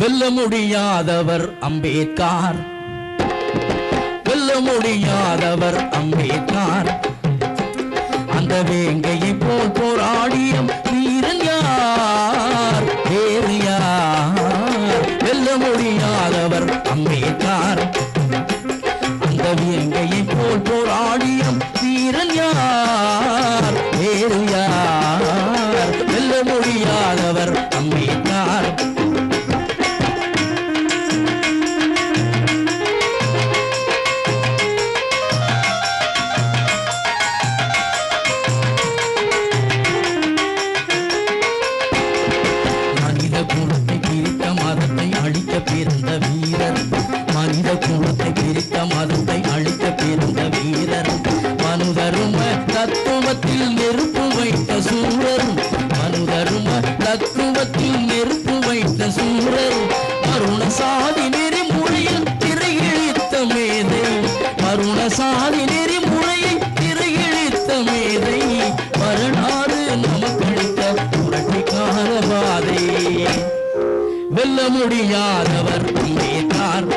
வெல்ல முடியாதவர் அம்பேத்கார். வெல்ல முடியாதவர் அம்பேத்கார். அந்த வேங்கையை போல் போராடிய வீரன் யார்? வேறு யார்? வெல்ல முடியாதவர் அம்பேத்கார். அந்த வேங்கையை போல் போராடிய வீரன் யார்? வேறு யார்? மதத்தை அழிக்க பிறந்த வீரர். மனுதரும தத்துவத்தில் நெருப்பு வைத்த சூரரும் மனுதரும தத்துவத்தில் நெருப்பு வைத்த சூரரும் மருண சாதி நெறிமுறையில் திரையிழித்த மேதை. மருண சாதி நெறிமுறையை திரையிழித்த மேதை. வரலாறு நமக்களித்த புரட்சிக்கார பாதை. வெல்ல முடியாதவர் அம்பேத்கர்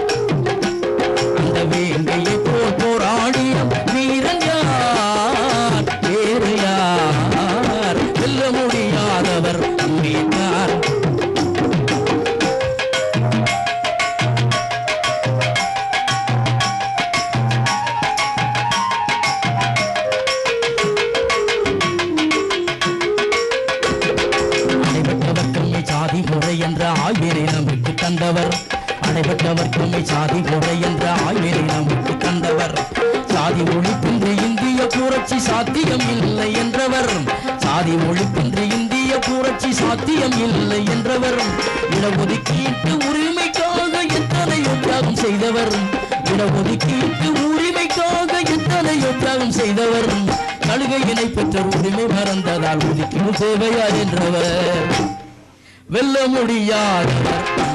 சாதி முறை என்ற ஆய்வினை நமக்கு தந்தவர் அடைபட்டவர் தம்மை சாதி முறை என்ற ஆய்வினை நமக்கு தந்தவர் சாதி ஒழிப்பின்றி இந்திய புரட்சி சாத்தியம் இல்லை என்றவர். சாதி ஒழிப்பின்றி இந்திய புரட்சி சாத்தியம் இல்லை என்றவர். இடஒதுக்கீட்டு உரிமைக்காக எத்தனை தியாகம் செய்தவர். இடஒதுக்கீட்டு உரிமைக்காக எத்தனை தியாகம் செய்தவர். சலுகையினை பெற்ற உரிமை மறந்ததால் ஒதுக்கீடு சேவையா என்றவர். வெல்ல முடியாதவர்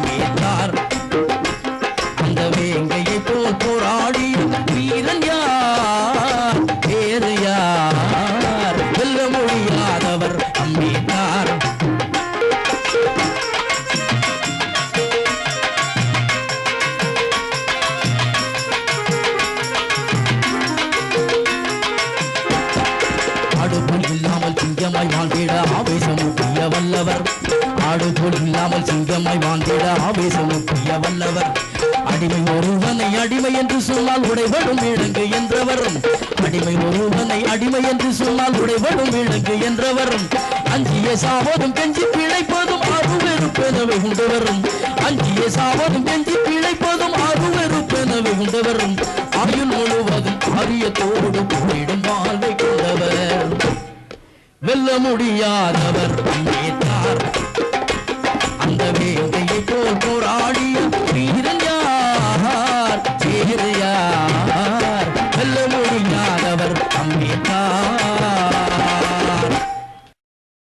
சிங்கமாய் வாழ்ந்திட ஆவேசம் பிரிய வல்லவர். ஆடுபோல் இல்லாமல் சிங்கமாய் வாழ்ந்திட ஆவேசம் பிரிய வல்லவர். அடிமை ஒருவனை அடிமை என்று சொன்னால் உடைபடும் இழங்கு என்றவர் அடிமை ஒருவனை அடிமை என்று சொன்னால் உடைபடும் இழங்கு என்றவர் அஞ்சிய சாவதும் கெஞ்சி பிழைப்பதும் அருவெறுப்பெனவே உண்டவரும். அஞ்சிய சாவதும் கெஞ்சி பிழைப்பதும் அருவெறுப்பெனவே உண்டவரும். ஆயுள் முழுவதும் அரிய தோடு போயிடும் வாழ்வை கொண்டவர். வெல்ல முடியாதவர். நீ